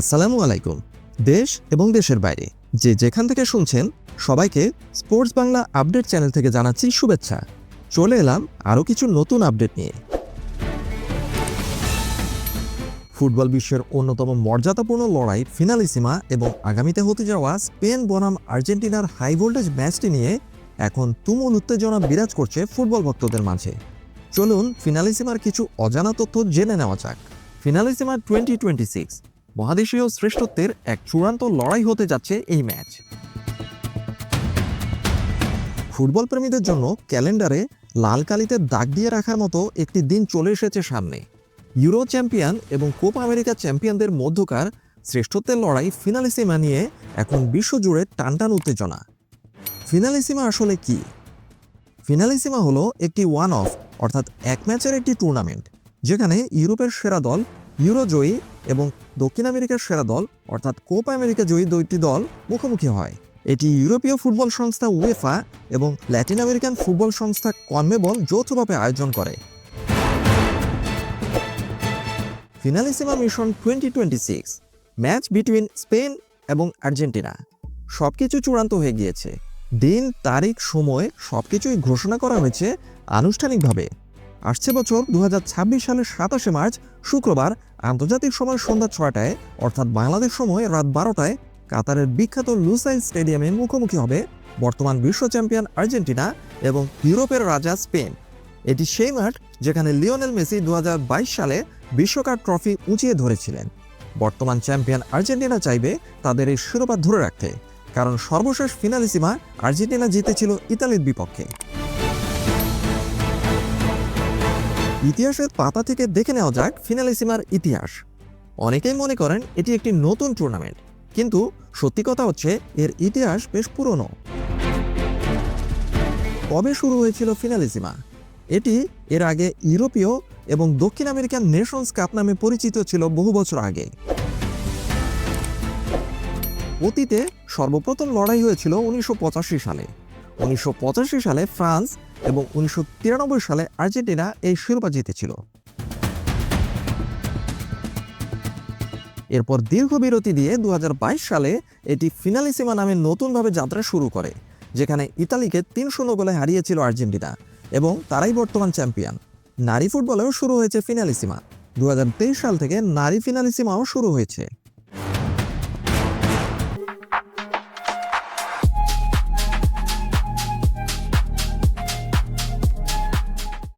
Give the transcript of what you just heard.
আসসালামু আলাইকুম। দেশ এবং দেশের বাইরে, যে যেখান থেকে শুনছেন, সবাইকে স্পোর্টস বাংলা আপডেট চ্যানেল থেকে জানাচ্ছি শুভেচ্ছা। চলে এলাম আরও কিছু নতুন আপডেট নিয়ে। ফুটবল বিশ্বের অন্যতম মর্যাদাপূর্ণ লড়াই ফিনালিসিমা এবং আগামীতে হতে যাওয়া স্পেন বনাম আর্জেন্টিনার হাই ভোল্টেজ ম্যাচটি নিয়ে এখন তুমুল উত্তেজনা বিরাজ করছে ফুটবল ভক্তদের মাঝে। চলুন ফিনালিসিমার কিছু অজানা তথ্য জেনে নেওয়া যাক। ফিনালিসিমা টোয়েন্টি টোয়েন্টি সিক্স মহাদেশীয় শ্রেষ্ঠত্বের এক চূড়ান্ত লড়াই হতে যাচ্ছে এই ম্যাচ। ফুটবল প্রেমীদের জন্য ক্যালেন্ডারে লাল কালিতে দাগ দিয়ে রাখার মতো একটি দিন চলে এসেছে সামনে। ইউরো চ্যাম্পিয়ন এবং কোপ আমেরিকা চ্যাম্পিয়নদের মধ্যকার শ্রেষ্ঠত্বের লড়াই ফিনালিসিমা নিয়ে এখন বিশ্বজুড়ে টানটান উত্তেজনা। ফিনালিসিমা আসলে কি? ফিনালিসিমা হলো একটি ওয়ান অফ অর্থাৎ এক ম্যাচের একটি টুর্নামেন্ট যেখানে ইউরোপের সেরা দল ইউরো জয়ী এবং দক্ষিণ আমেরিকার সেরা দল, অর্থাৎ কোপা আমেরিকা জয়ী দুইটি দল মুখোমুখি হয়। এটি ইউরোপীয় ফুটবল সংস্থা উয়েফা এবং ল্যাটিন আমেরিকান ফুটবল সংস্থা কনমেবল যৌথভাবে আয়োজন করে। Finalissima mission twenty twenty six, match between Spain এবং আর্জেন্টিনা, সবকিছু চূড়ান্ত হয়ে গিয়েছে। দিন, তারিখ, সময় সবকিছুই ঘোষণা করা হয়েছে আনুষ্ঠানিকভাবে। আসছে বছর দু হাজার ছাব্বিশ সালের সাতাশে মার্চ, শুক্রবার, আন্তর্জাতিক সময় সন্ধ্যা ছয়টায়, অর্থাৎ বাংলাদেশ সময় রাত বারোটায়, কাতারের বিখ্যাত লুসাইল স্টেডিয়ামে মুখোমুখি হবে বর্তমান বিশ্ব চ্যাম্পিয়ন আর্জেন্টিনা এবং ইউরোপের রাজা স্পেন। এটি সেই মাঠ যেখানে লিওনেল মেসি দু হাজার বাইশ সালে বিশ্বকাপ ট্রফি উঁচিয়ে ধরেছিলেন। বর্তমান চ্যাম্পিয়ন আর্জেন্টিনা চাইবে তাদের এই শিরোপা ধরে রাখতে, কারণ সর্বশেষ ফিনালিসিমা আর্জেন্টিনা জিতেছিল ইতালির বিপক্ষে। ইতিহাসের পাতা থেকে দেখে নেওয়া যাক ফিনালিসিমার ইতিহাস। অনেকেই মনে করেন এটি একটি নতুন টুর্নামেন্ট কিন্তু সত্যি কথা হচ্ছে এর ইতিহাস বেশ পুরনো। কবে শুরু হয়েছিল ফিনালিসিমা এটি এর আগে ইউরোপীয় এবং দক্ষিণ আমেরিকান নেশনস কাপ নামে পরিচিত ছিল বহু বছর আগে। অতীতে সর্বপ্রথম লড়াই হয়েছিল উনিশশো পঁচাশি সালে। উনিশশো পঁচাশি সালে ফ্রান্স এবং উনিশশো তিরানব্বই সালে আর্জেন্টিনা এই শিরোপা জিতেছিল। এরপর দীর্ঘ বিরতি দিয়ে দু সালে এটি ফিনালিসিমা নামে নতুনভাবে যাত্রা শুরু করে, যেখানে ইতালিকে তিন শূন্য গোলে হারিয়েছিল আর্জেন্টিনা এবং তারাই বর্তমান চ্যাম্পিয়ন। নারী ফুটবলেও শুরু হয়েছে ফিনালিসিমা। দু হাজার তেইশ সাল থেকে নারী ফিনালিসিমাও শুরু হয়েছে।